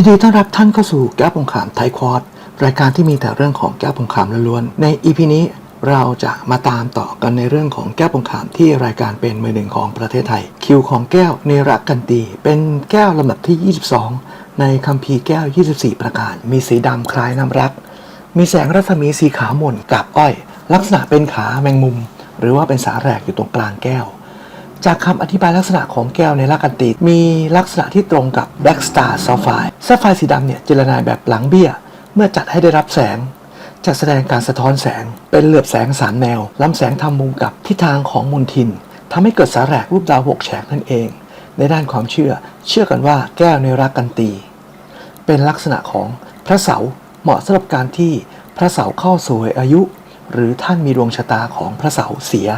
ยินดีต้อนรับท่านเข้าสู่แก้วผงขามไทยควอดรายการที่มีแต่เรื่องของแก้วผงขามล้วนๆใน EP นี้เราจะมาตามต่อกันในเรื่องของแก้วผงขามที่รายการเป็นมือหนึ่งของประเทศไทย คิวของแก้วเนรักกันตี เป็นแก้วลำดับที่ 22 ในคัมภีร์แก้ว 24 ประการ มีสีดำคล้ายน้ำรัก มีแสงรัศมีสีขาวหม่นกับอ้อย ลักษณะเป็นขาแมงมุม หรือว่าเป็นสาแหรกอยู่ตรงกลางแก้ว จากคำอธิบายลักษณะของแก้วในลักกันตีมีลักษณะที่ตรงกับ Black Star Sapphire ซัฟไฟร์สีดำเนี่ยเจรนายแบบหลังเบี้ย เมื่อจัดให้ได้รับแสงจะแสดงการสะท้อนแสง เป็นเหลือบแสงสามแนวลำแสงทำมุมกับทิศทางของมนทินทำให้เกิดสาแหรกรูปดาวหกแฉกนั่นเอง ในด้านความเชื่อ เชื่อกันว่าแก้วในรักกันตี เป็นลักษณะของพระเสาเหมาะสำหรับการที่พระเสาเข้าสู่อายุ หรือท่านมีดวงชะตาของพระเสาเสีย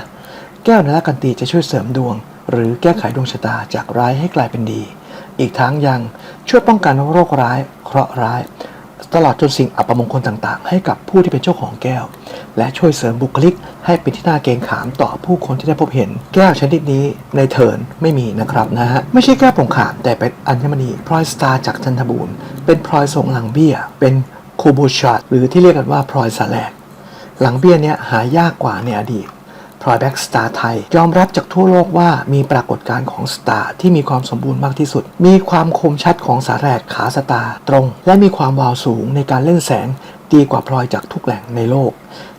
แก้วนละกันตีจะช่วยเสริมดวง หรือแก้ไขดวงชะตาจากร้ายให้กลายเป็นดี อีกทั้งยังช่วยป้องกันโรคร้าย เคราะห์ร้าย ตลอดจนสิ่งอัปมงคลต่างๆ ให้กับผู้ที่เป็นเจ้าของแก้ว และช่วยเสริมบุคลิก ให้เป็นที่น่าเกรงขามต่อผู้คนที่ได้พบเห็น แก้วชนิดนี้ในเทิร์นไม่มีนะครับนะฮะไม่ใช่แก้วผงขามแต่เป็นอัญมณีพลอยสตาร์จากจันทบูรณ์เป็นพลอยทรงหลังเบี้ย เป็นคูบูชาร์หรือที่เรียกกันว่าพลอยสาแลกหลังเบี้ยเนี้ยหายากกว่าในอดีต พลอยแบ็กสตาร์ไทย ยอมรับจากทั่วโลกว่ามีปรากฏการณ์ของสตาร์ที่มีความสมบูรณ์มากที่สุด มีความคมชัดของสาแหรกขาสตาร์ตรง และมีความวาวสูงในการเล่นแสงดีกว่าพลอยจากทุกแหล่งในโลก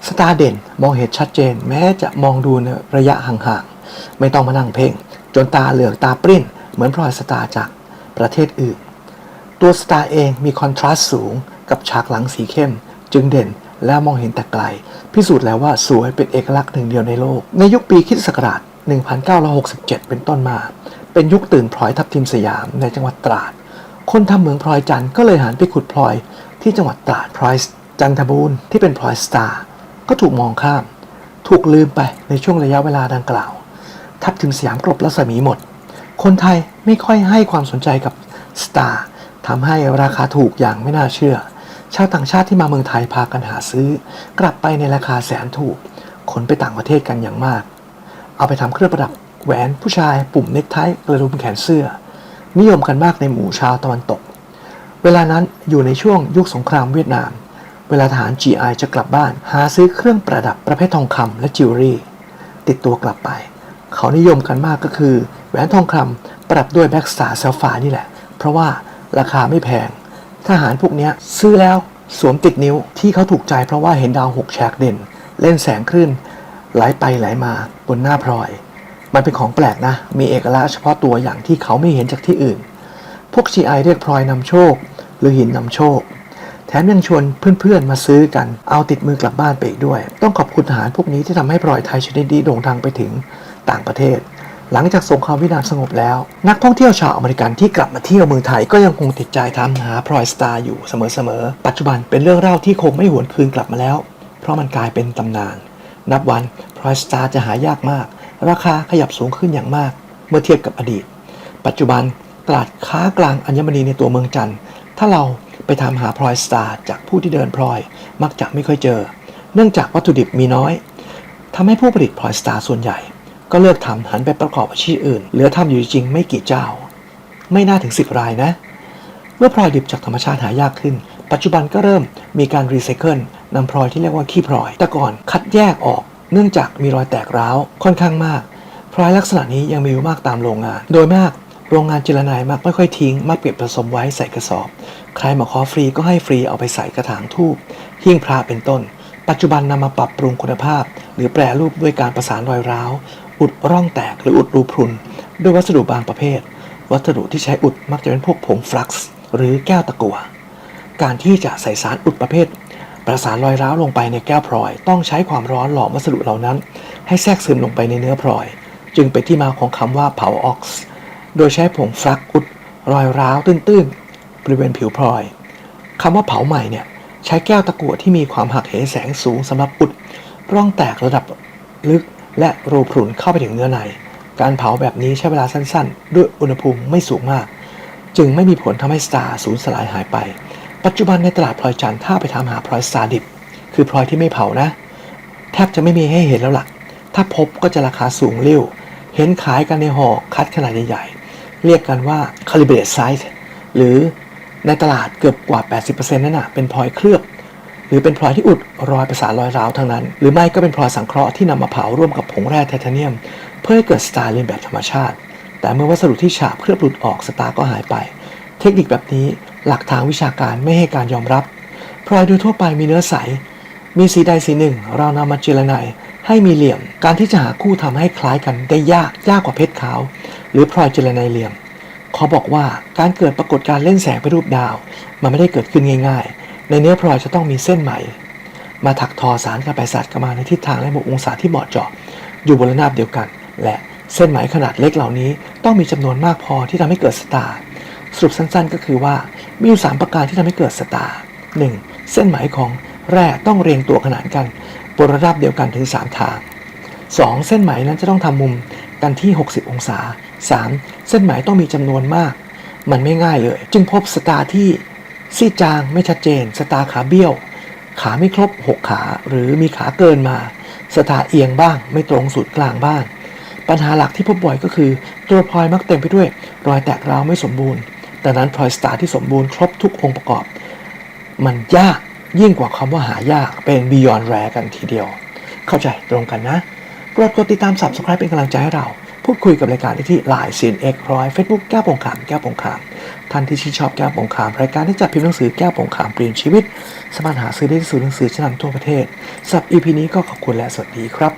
สตาร์เด่นมองเห็นชัดเจน แม้จะมองดูในระยะห่างๆ ไม่ต้องมานั่งเพ่ง จนตาเหลือกตาปริ้น เหมือนพลอยสตาร์จากประเทศอื่น ตัวสตาร์เองมีคอนทราสต์สูงกับฉากหลังสีเข้ม จึงเด่น และมองเห็นแต่ไกล พิสูจน์แล้วว่าสวยเป็นเอกลักษณ์หนึ่งเดียวในโลก ในยุคปีคริสตศักราช 1967 เป็นต้นมา เป็นยุคตื่นพลอยทับทิมสยามในจังหวัดตราด คนทำเหมืองพลอยจันทร์ก็เลยหันไปขุดพลอยที่จังหวัดตราดพลอยจันทบูรณ์ที่เป็นพลอยสตาร์ก็ถูกมองข้าม ถูกลืมไปในช่วงระยะเวลาดังกล่าว ทับทิมสยามกลบรัศมีหมด คนไทยไม่ค่อยให้ความสนใจกับสตาร์ทำให้ราคาถูกอย่างไม่น่าเชื่อ ชาวต่างชาติที่มาเมืองไทยพากันหาซื้อ กลับไปในราคาแสนถูก ขนไปต่างประเทศกันอย่างมาก เอาไปทำเครื่องประดับแหวนผู้ชาย ปุ่มเน็กไทกระดุมแขนเสื้อ นิยมกันมากในหมู่ชาวตะวันตก เวลานั้นอยู่ในช่วงยุคสงครามเวียดนาม เวลาทหาร GI จะกลับบ้าน หาซื้อเครื่องประดับประเภททองคำและจิวเวลรี่ ติดตัวกลับไป เขานิยมกันมากก็คือ แหวนทองคำประดับด้วยแบ็กสตาร์เซลฟานี่แหละ เพราะว่าราคาไม่แพง ทหารพวกนี้ซื้อแล้วสวมติดนิ้วที่เขาถูกใจเพราะว่าเห็นดาวหกแฉกเด่น เล่นแสงคลื่นไหลไปไหลมาบนหน้าพลอย มันเป็นของแปลกนะ มีเอกลักษณ์เฉพาะตัวอย่างที่เขาไม่เห็นจากที่อื่น พวก GI เรียกพลอยนำโชค หรือหินนำโชค แถมยังชวนเพื่อนๆมาซื้อกันเอาติดมือกลับบ้านไปอีกด้วย ต้องขอบคุณทหารพวกนี้ที่ทำให้พลอยไทยชนิดนี้โด่งดังไปถึงต่างประเทศ หลังจากสงครามเวียดนามสงบแล้ว นักท่องเที่ยวชาวอเมริกันที่กลับมาเที่ยวเมืองไทยก็ยังคงติดใจตามหาพลอยสตาร์อยู่เสมอๆ ปัจจุบันเป็นเรื่องเล่าที่คงไม่หวนคืนกลับมาแล้ว เพราะมันกลายเป็นตำนาน นับวันพลอยสตาร์จะหายากมาก ราคาขยับสูงขึ้นอย่างมาก เมื่อเทียบกับอดีต ปัจจุบันตลาดค้ากลางอัญมณีในตัวเมืองจันทร์ถ้าเราไปทำหาพลอยสตาร์จากผู้ที่เดินพลอย มักจะไม่ค่อยเจอ เนื่องจากวัตถุดิบมีน้อยทำให้ผู้ผลิตพลอยสตาร์ส่วนใหญ่ ก็เลิกทำหันไปประกอบอาชีพอื่น เหลือทำอยู่จริงไม่กี่เจ้า ไม่น่าถึง 10 รายนะ เมื่อพลอยดิบจากธรรมชาติหายากขึ้น ปัจจุบันก็เริ่มมีการรีไซเคิลนำพลอยที่เรียกว่าขี้พลอย แต่ก่อนคัดแยกออกเนื่องจากมีรอยแตกร้าวค่อนข้างมาก พลอยลักษณะนี้ยังมีอยู่มากตามโรงงาน โดยมากโรงงานเจรนายมักไม่ค่อยทิ้ง มักเก็บผสมไว้ใส่กระสอบ ใครมาขอฟรีก็ให้ฟรีเอาไปใส่กระถางทูบหิ้งพระเป็นต้น ปัจจุบันนำมาปรับปรุงคุณภาพ หรือแปรรูปด้วยการประสานรอยร้าว อุดร่องแตกหรืออุดรูพรุน ด้วยวัสดุบางประเภท วัสดุที่ใช้อุดมักจะเป็นพวกผงฟลักซ์หรือแก้วตะกั่วการที่จะใส่สารอุดประเภท ประสานรอยร้าวลงไปในแก้วพลอย ต้องใช้ความร้อนหลอมวัสดุเหล่านั้น ให้แทรกซึมลงไปในเนื้อพลอย จึงเป็นที่มาของคำว่าเผาออกซ์โดยใช้ผงฟลักอุดรอยร้าวตื้นๆบริเวณผิวพลอยคำว่าเผาใหม่เนี่ย ใช้แก้วตะกั่วที่มีความหักเหแสงสูงสำหรับอุดร่องแตกระดับลึกและรูพรุนเข้าไปถึงเนื้อใน การเผาแบบนี้ใช้เวลาสั้นๆ ด้วยอุณหภูมิไม่สูงมาก จึงไม่มีผลทำให้สตาร์สูญสลายหายไป ปัจจุบันในตลาดพลอยจันทร์ถ้าไปถามหาพลอยสตาร์ดิบ คือพลอยที่ไม่เผานะ แทบจะไม่มีให้เห็นแล้วล่ะ ถ้าพบก็จะราคาสูงเร็วเห็นขายกันในห่อคัดขนาดใหญ่ๆ เรียกกันว่า calibrate size หรือ ในตลาดเกือบกว่า 80%นั่นน่ะเป็นพลอยเคลือบหรือเป็นพลอยที่อุดรอยประสานรอยร้าวทั้งนั้น หรือไม่ก็เป็นพลอยสังเคราะห์ที่นำมาเผาร่วมกับผงแร่ไทเทเนียม เพื่อให้เกิดสตาร์เลียนแบบธรรมชาติ แต่เมื่อวัสดุที่ฉาบเคลือบหลุดออกสตาร์ก็หายไป เทคนิคแบบนี้หลักทางวิชาการไม่ให้การยอมรับพลอยโดยทั่วไปมีเนื้อใส มีสีใดสีหนึ่ง เรานำมาเจรไนให้มีเหลี่ยม การที่จะหาคู่ทำให้คล้ายกันได้ยากยากกว่าเพชรขาว หรือพลอยเจรไนเหลี่ยม เขาบอกว่าการเกิดปรากฏการเล่นแสงเป็นรูปดาว มันไม่ได้เกิดขึ้นง่าย ๆ ในเนื้อพลอยจะต้องมีเส้นไหมมาถักทอสารกับไปสัตว์กันมาในทิศทางและมุมองศาที่เหมาะเจาะ อยู่บนระนาบเดียวกัน และเส้นไหมขนาดเล็กเหล่านี้ต้องมีจำนวนมากพอที่ทำให้เกิดสตาร์สรุปสั้นๆ ก็คือว่ามีอยู่สามประการที่ทำให้เกิดสตาร์หนึ่งเส้นไหมของแร่ต้องเรียงตัวขนานกันบนระดับเดียวกันถึง 3 ทาง 2. เส้นไหมนั้นจะต้องทำมุมกันที่ 60 องศา 3. เส้นหมต้องมีจำนวนมาก มันไม่ง่ายเลย จึงพบสตาร์ที่ซีดจางไม่ชัดเจน สตาร์ขาเบี้ยว ขาไม่ครบ 6 ขา หรือมีขาเกินมา สตาร์เอียงบ้าง ไม่ตรงศูนย์กลางบ้าง ปัญหาหลักที่พบบ่อยก็คือ ตัวพลอยมักเต็มไปด้วย รอยแตกร้าวไม่สมบูรณ์ ดังนั้นพลอยสตาร์ที่สมบูรณ์ครบทุกองค์ประกอบ มันยากยิ่งกว่าคำว่าหายากเป็น beyond rare กันทีเดียว เข้าใจตรงกันนะโปรดกดติดตาม subscribe เป็นกำลังใจให้เรา พูดคุยกับรายการได้ที่ Line CNX ร้อยเฟซบุ๊กแก้วปงขามแก้วปงขามท่านที่ชื่นชอบแก้วปงขามรายการที่จัดพิมพ์หนังสือแก้วปงขามเปลี่ยนชีวิต สามารถหาซื้อได้ที่ศูนย์หนังสือชั้นนำทั่วประเทศสำหรับ EP นี้ก็ขอบคุณและสวัสดีครับ